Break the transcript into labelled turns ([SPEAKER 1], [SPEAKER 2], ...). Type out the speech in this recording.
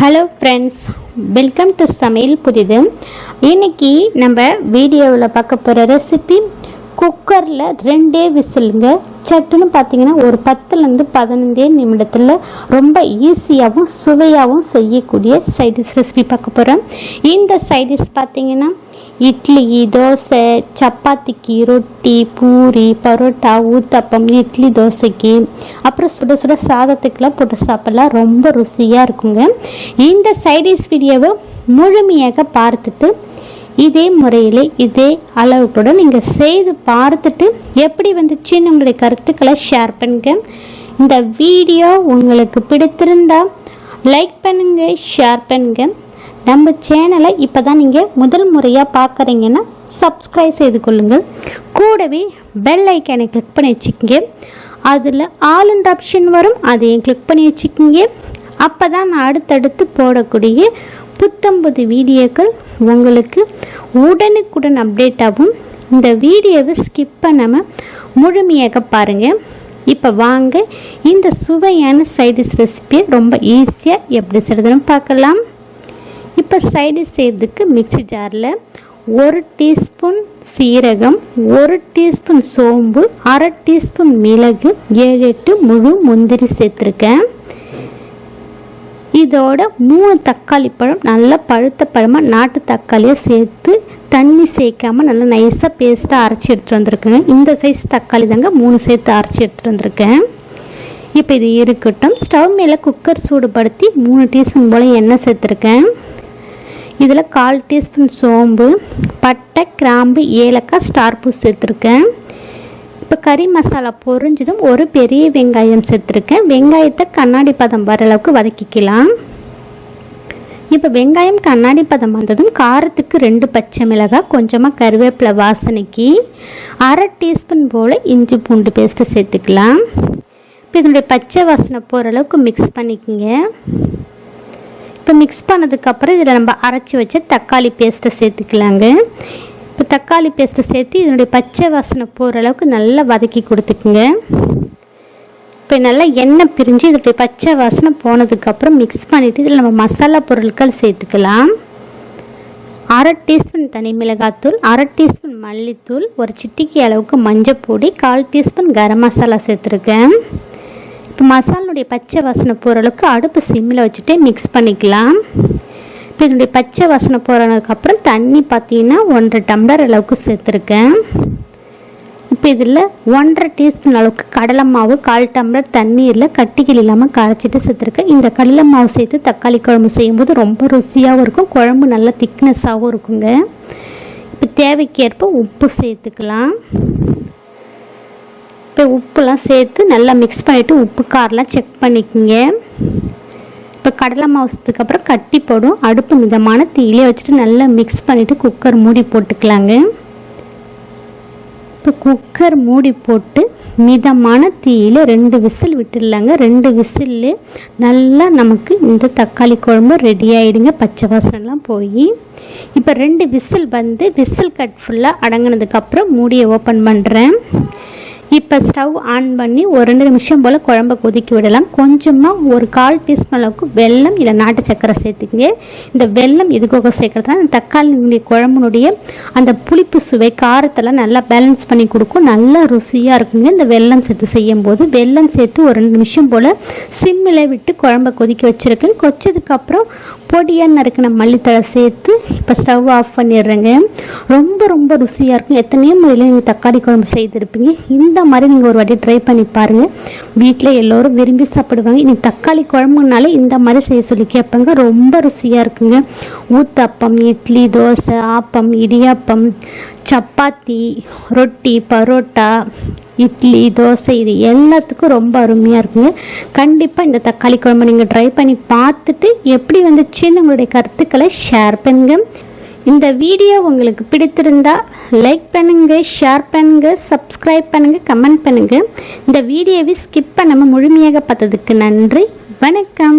[SPEAKER 1] Hello friends welcome to சமையல் புதிது. இன்னைக்கு நம்ம வீடியோவில் பார்க்க போகிற ரெசிபி குக்கரில் ரெண்டே விசிலுங்க. சட்டுன்னு பார்த்தீங்கன்னா ஒரு பத்துலேருந்து பதினஞ்சே நிமிடத்தில் ரொம்ப ஈஸியாகவும் சுவையாகவும் செய்யக்கூடிய சைடிஷ் ரெசிபி பார்க்க போகிறோம் இந்த சைடிஷ் பார்த்தீங்கன்னா இட்லி தோசை சப்பாத்திக்கு ரொட்டி பூரி பரோட்டா ஊத்தப்பம் இட்லி தோசைக்கு. அப்புறம் சுட சுட சாதத்துக்கெல்லாம் போட்டு சாப்பிடலாம். ரொம்ப ருசியாக இருக்குங்க. இந்த சைடிஷ் வீடியோவை முழுமையாக பார்த்துட்டு இதே முறையில் இதே அளவுக்கூட நீங்கள் செய்து பார்த்துட்டு எப்படி வந்துச்சுன்னு உங்களுடைய கருத்துக்களை ஷேர் பண்ணுங்க. இந்த வீடியோ உங்களுக்கு பிடித்திருந்தா லைக் பண்ணுங்க ஷேர் பண்ணுங்க. நம்ம சேனலை இப்போ தான் நீங்கள் முதல் முறையாக பார்க்குறீங்கன்னா சப்ஸ்கிரைப் செய்து கொள்ளுங்கள் கூடவே பெல் ஐக்கனை கிளிக் பண்ணி வச்சுக்கோங்க. அதில் ஆல் ஆப்ஷன் வரும் அதையும் கிளிக் பண்ணி வச்சுக்கோங்க. அப்போ தான் நான் அடுத்தடுத்து போடக்கூடிய புத்தம்புது வீடியோக்கள் உங்களுக்கு உடனுக்குடன் அப்டேட் ஆகும். இந்த வீடியோவை ஸ்கிப் பண்ணாமல் முழுமையாக பாருங்கள் இப்போ வாங்க இந்த சுவையான சைடிஷ் ரெசிபியை ரொம்ப ஈஸியாக எப்படி செய்கிறதுன்னு பார்க்கலாம். இப்போ சைடிஷ் செய்கிறதுக்கு மிக்சி ஜாரில் ஒரு டீஸ்பூன் சீரகம் ஒரு டீஸ்பூன் சோம்பு அரை டீஸ்பூன் மிளகு ஏழு எட்டு முழு முந்திரி சேர்த்துருக்கேன். இதோட மூணு தக்காளி பழம் நல்லா பழுத்த பழமாக நாட்டு தக்காளியை சேர்த்து தண்ணி சேர்க்காமல் நல்லா நைஸாக பேஸ்ட்டாக அரைச்சி எடுத்துகிட்டு வந்திருக்கேன் இந்த சைஸ் தக்காளி தாங்க மூணு சேர்த்து அரைச்சி எடுத்துகிட்டு வந்திருக்கேன். இப்போ இது இருக்கட்டும். ஸ்டவ் மேலே குக்கர் சூடுபடுத்தி மூணு டீஸ்பூன் போல் எண்ணெய் சேர்த்துருக்கேன். இதில் கால் டீஸ்பூன் சோம்பு பட்டை கிராம்பு ஏலக்காய் ஸ்டார் பூ சேர்த்துருக்கேன். இப்போ கறி மசாலா பொரிஞ்சதும் ஒரு பெரிய வெங்காயம் சேர்த்துருக்கேன். வெங்காயத்தை கண்ணாடி பதம் வர அளவுக்கு வதக்கிக்கலாம். இப்போ வெங்காயம் கண்ணாடி பதம் வந்ததும் காரத்துக்கு ரெண்டு பச்சை மிளகாய் கொஞ்சமாக கருவேப்பிலை வாசனைக்கு அரை டீஸ்பூன் போல் இஞ்சி பூண்டு பேஸ்ட்டு சேர்த்துக்கலாம். இப்போ இதனுடைய பச்சை வாசனை போகிற அளவுக்கு மிக்ஸ் பண்ணிக்கோங்க. இப்போ மிக்ஸ் பண்ணதுக்கப்புறம் இதில் நம்ம அரைச்சி வச்ச தக்காளி பேஸ்ட்டை சேர்த்துக்கலாங்க. இப்போ தக்காளி பேஸ்ட்டை சேர்த்து இதனுடைய பச்சை வாசனை போகிற அளவுக்கு நல்லா வதக்கி கொடுத்துக்குங்க. இப்போ நல்லா எண்ணெய் பிரிஞ்சு இதனுடைய பச்சை வாசனை போனதுக்கப்புறம் மிக்ஸ் பண்ணிவிட்டு இதில் நம்ம மசாலா பொருட்கள் சேர்த்துக்கலாம். அரை டீஸ்பூன் தனி மிளகாத்தூள் அரை டீஸ்பூன் மல்லித்தூள் ஒரு சிட்டிக்கு அளவுக்கு மஞ்சள் பொடி கால் டீஸ்பூன் கரம் மசாலா சேர்த்துருக்கேன். இப்போ மசாலனுடைய பச்சை வாசனை போகிற அளவுக்கு அடுப்பு சிம்மில் வச்சுட்டு மிக்ஸ் பண்ணிக்கலாம். இப்போ இதனுடைய பச்சை வாசனை போகிறதுக்கப்புறம் தண்ணி பார்த்தீங்கன்னா ஒன்றரை டம்ளர் அளவுக்கு சேர்த்துருக்கேன். இப்போ இதில் ஒன்றரை டீஸ்பூன் அளவுக்கு கடலை மாவு கால் டம்ளர் தண்ணீரில் கட்டிகள் இல்லாமல் கரைச்சிட்டு சேர்த்துருக்கேன். இந்த கடலை மாவு சேர்த்து தக்காளி குழம்பு செய்யும்போது ரொம்ப ருசியாகவும் இருக்கும் குழம்பு நல்லா திக்னஸாகவும் இருக்குங்க. இப்போ தேவைக்கேற்ப உப்பு சேர்த்துக்கலாம். இப்போ உப்புலாம் சேர்த்து நல்லா மிக்ஸ் பண்ணிவிட்டு உப்பு காரெலாம் செக் பண்ணிக்கோங்க. இப்போ கடலை மாவுசத்துக்கு அப்புறம் கட்டி போடும். அடுப்பு மிதமான தீயிலே வச்சுட்டு நல்லா மிக்ஸ் பண்ணிவிட்டு குக்கர் மூடி போட்டுக்கலாங்க. இப்போ குக்கர் மூடி போட்டு மிதமான தீயில் ரெண்டு விசில் விட்டுடலாங்க. ரெண்டு விசில் நல்லா நமக்கு இந்த தக்காளி குழம்பு ரெடி ஆகிடுங்க பச்சை வாசனெலாம் போய். இப்போ ரெண்டு விசில் வந்து விசில் கட் ஃபுல்லாக அடங்கினதுக்கப்புறம் மூடியை ஓப்பன் பண்ணுறேன் இப்போ ஸ்டவ் ஆன் பண்ணி ஒரு ரெண்டு நிமிஷம் போல் குழம்ப கொதிக்க விடலாம். கொஞ்சமாக ஒரு கால் டீஸ்பூன் அளவுக்கு வெல்லம் இல்லை நாட்டு சக்கரை சேர்த்துக்கங்க. இந்த வெல்லம் இதுக்காக சேர்க்குறதுனா தக்காளி குழம்புனுடைய அந்த புளிப்பு சுவை காரத்தெல்லாம் நல்லா பேலன்ஸ் பண்ணி கொடுக்கும். நல்லா ருசியாக இருக்குங்க. இந்த வெல்லம் சேர்த்து செய்யும் போது வெல்லம் சேர்த்து ஒரு ரெண்டு நிமிஷம் போல் சிம்மில் விட்டு குழம்ப கொதிக்க வச்சுருக்கேன். கொச்சதுக்கப்புறம் பொடியாக நறுக்கின மல்லித்தழை சேர்த்து இப்போ ஸ்டவ் ஆஃப் பண்ணிடுறேங்க. ரொம்ப ரொம்ப ருசியாக இருக்கும். எத்தனையோ முறையில் நீங்கள் தக்காளி குழம்பு செய்திருப்பீங்க. இந்த மாதிரி நீங்கள் ஒரு வாட்டி ட்ரை பண்ணி பாருங்கள் வீட்டில் எல்லோரும் விரும்பி சாப்பிடுவாங்க. இனி தக்காளி குழம்புனாலே இந்த மாதிரி செய்ய சொல்லி கேட்பாங்க. ரொம்ப ருசியாக இருக்குங்க. ஊத்தப்பம் இட்லி தோசை ஆப்பம் இடியாப்பம் சப்பாத்தி ரொட்டி பரோட்டா இட்லி தோசை இது எல்லாத்துக்கும் ரொம்ப அருமையாக இருக்குங்க. கண்டிப்பாக இந்த தக்காளி குழம்பு நீங்கள் ட்ரை பண்ணி பார்த்துட்டு எப்படி வந்துச்சுன்னு உங்களுடைய கருத்துக்களை ஷேர் பண்ணுங்கள் இந்த வீடியோ உங்களுக்கு பிடித்திருந்தா லைக் பண்ணுங்க ஷேர் பண்ணுங்க சப்ஸ்கிரைப் பண்ணுங்க கமெண்ட் பண்ணுங்க. இந்த வீடியோவை ஸ்கிப் பண்ணாமல் முழுமையாக பார்த்ததுக்கு நன்றி. வணக்கம்.